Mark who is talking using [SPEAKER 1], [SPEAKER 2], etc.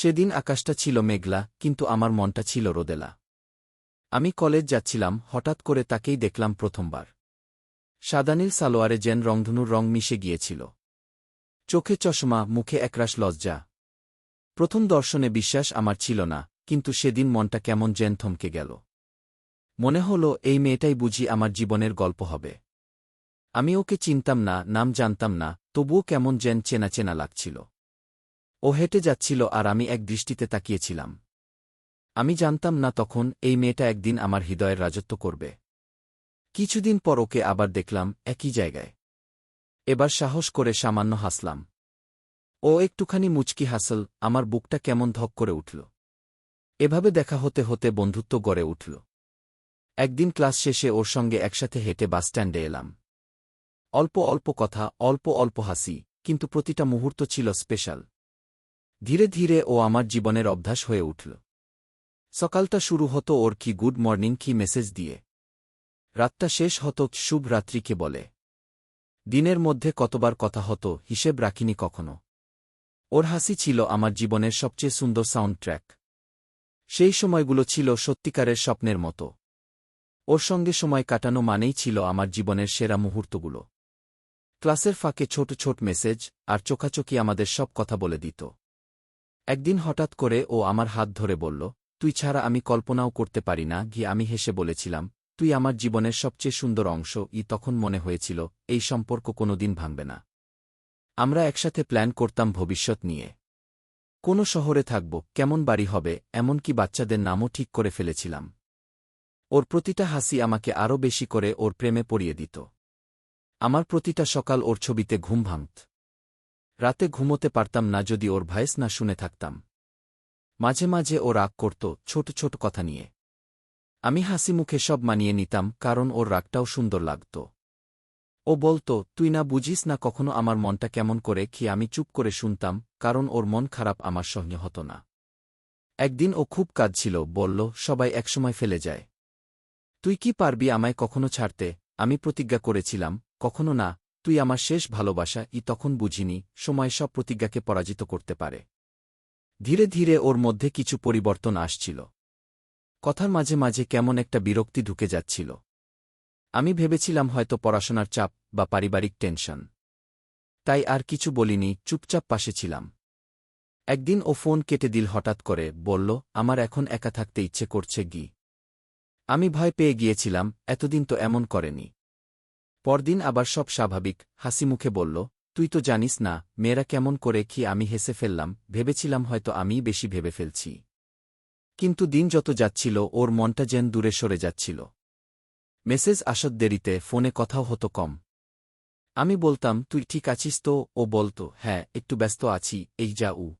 [SPEAKER 1] সেদিন আকাশটা ছিল মেঘলা, কিন্তু আমার মনটা ছিল রোদেলা। আমি কলেজ যাচ্ছিলাম, হঠাৎ করে তাকেই দেখলাম প্রথমবার। সাদানীল সালোয়ারে যেন রংধনুর রং মিশে গিয়েছিল। চোখে চশমা, মুখে একরাশ লজ্জা। প্রথম দর্শনে বিশ্বাস আমার ছিল না, কিন্তু সেদিন মনটা কেমন যেন থমকে গেল। মনে হল, এই মেয়েটাই বুঝি আমার জীবনের গল্প হবে। আমি ওকে চিনতাম না, নাম জানতাম না, তবুও কেমন যেন চেনা চেনা লাগছিল। ও হেঁটে যাচ্ছিল আর আমি এক দৃষ্টিতে তাকিয়েছিলাম। আমি জানতাম না তখন এই মেয়েটা একদিন আমার হৃদয়ের রাজত্ব করবে। কিছুদিন পর ওকে আবার দেখলাম একই জায়গায়। এবার সাহস করে সামান্য হাসলাম। ও একটুখানি মুচকি হাসল, আমার বুকটা কেমন ধক করে উঠল। এভাবে দেখা হতে হতে বন্ধুত্ব গড়ে উঠল। একদিন ক্লাস শেষে ওর সঙ্গে একসাথে হেঁটে বাসস্ট্যান্ডে এলাম। অল্প অল্প কথা, অল্প অল্প হাসি, কিন্তু প্রতিটা মুহূর্ত ছিল স্পেশাল। ধীরে ধীরে ও আমার জীবনের অভ্যাস হয়ে উঠল। সকালটা শুরু হতো ওর কি গুড মর্নিং কি মেসেজ দিয়ে। রাতটা শেষ হতো শুভ রাত্রিকে বলে। দিনের মধ্যে কতবার কথা হতো, হিসেব রাখিনি কখনো। ওর হাসি ছিল আমার জীবনের সবচেয়ে সুন্দর সাউন্ড ট্র্যাক সেই সময়গুলো ছিল সত্যিকারের স্বপ্নের মতো। ওর সঙ্গে সময় কাটানো মানেই ছিল আমার জীবনের সেরা মুহূর্তগুলো। ক্লাসের ফাঁকে ছোট ছোট মেসেজ আর চোখাচোখি আমাদের সব কথা বলে দিত। একদিন হঠাৎ করে ও আমার হাত ধরে বলল, তুই ছাড়া আমি কল্পনাও করতে পারি না। গিয়ে আমি হেসে বলেছিলাম, তুই আমার জীবনের সবচেয়ে সুন্দর অংশ। ই তখন মনে হয়েছিল, এই সম্পর্ক কোনোদিন ভাঙবে না। আমরা একসাথে প্ল্যান করতাম ভবিষ্যৎ নিয়ে। কোনো শহরে থাকব, কেমন বাড়ি হবে, এমনকি বাচ্চাদের নামও ঠিক করে ফেলেছিলাম। ওর প্রতিটা হাসি আমাকে আরও বেশি করে ওর প্রেমে পড়িয়ে দিত। আমার প্রতিটা সকাল ওর ছবিতে ঘুম ভাঙত। রাতে ঘুমোতে পারতাম না যদি ওর ভয়েস না শুনে থাকতাম। মাঝে মাঝে ও রাগ করত ছোট ছোট কথা নিয়ে। আমি হাসি মুখে সব মানিয়ে নিতাম, কারণ ওর রাগটাও সুন্দর লাগত। ও বলতো, তুই না বুঝিস না কখনো আমার মনটা কেমন করে কি আমি চুপ করে শুনতাম, কারণ ওর মন খারাপ আমার সঙ্গে হতো না। একদিন ও খুব কাজ ছিল বলল, সবাই একসময় ফেলে যায়। তুই কি পারবি আমায় কখনো ছাড়তে? আমি প্রতিজ্ঞা করেছিলাম, কখনো না তুই আমার শেষ ভালোবাসা, ই তখন বুঝিনি, সময় সব প্রতিজ্ঞাকে পরাজিত করতে পারে। ধীরে ধীরে ওর মধ্যে কিছু পরিবর্তন আসছিল। কথার মাঝে মাঝে কেমন একটা বিরক্তি ঢুকে যাচ্ছিল। আমি ভেবেছিলাম হয়তো পড়াশোনার চাপ বা পারিবারিক টেনশন। তাই আর কিছু বলিনি, চুপচাপ পাশে ছিলাম। একদিন ও ফোন কেটে দিল হঠাৎ করে, বলল, আমার এখন একা থাকতে ইচ্ছে করছে, গি। আমি ভয় পেয়ে গিয়েছিলাম, এতদিন তো এমন করেনি। পরদিন আবার সব স্বাভাবিক, হাসি মুখে বলল, তুই তো জানিস না, মেয়েরা কেমন করে কি আমি হেসে ফেললাম, ভেবেছিলাম হয়তো আমিই বেশি ভেবে ফেলছি। কিন্তু দিন যত যাচ্ছিল, ওর মনটা যেন দূরে সরে যাচ্ছিল। মেসেজ আসত দেরিতে ফোনে কথাও হতো কম। আমি বলতাম, তুই ঠিক আছিস তো? ও বলতো হ্যাঁ একটু ব্যস্ত আছি, এই যা উ।